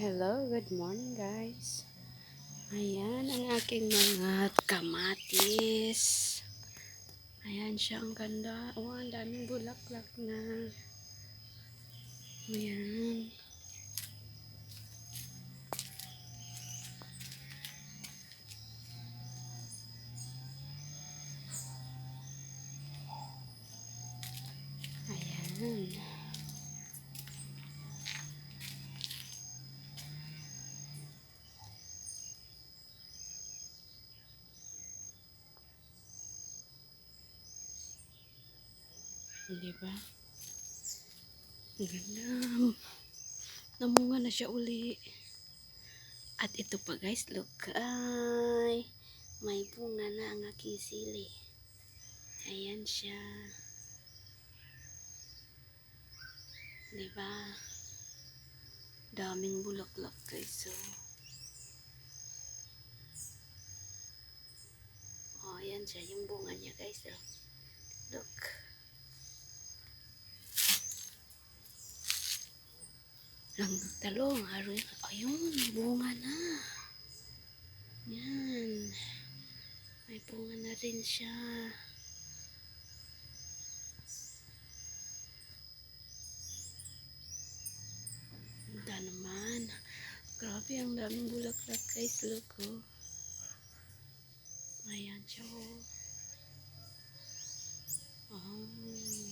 Hello, good morning guys. Ayan ang aking mga kamatis. Ayan siya ang ganda. Oh, ang daming bulaklak na. Ayan. Di ba? Ang ganda. Namunga na siya uli. At ito pa guys, look. Ay, may bunga na ang aking sili. Ayan siya. Di ba? Daming bulaklak guys. So, oh, ayan siya. Yung bunga niya guys. Oh. Look. Lang talong ayun bunga na. Yan. May bunga na rin siya. Ganda naman. Grabe ang daming bulaklak guys. Look oh. Ayan siya oh. Oh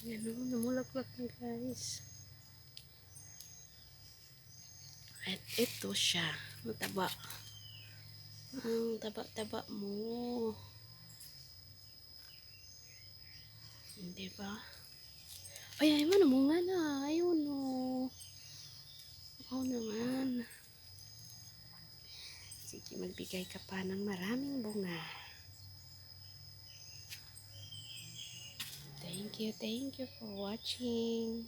Yan o, namulaklak na guys. At ito siya. Ang taba. Ang taba-taba mo. Hindi ba? Ay, ay mo namunga na. Ayun o. Oo naman. Sige, magbigay ka pa ng maraming bunga. You, thank you for watching.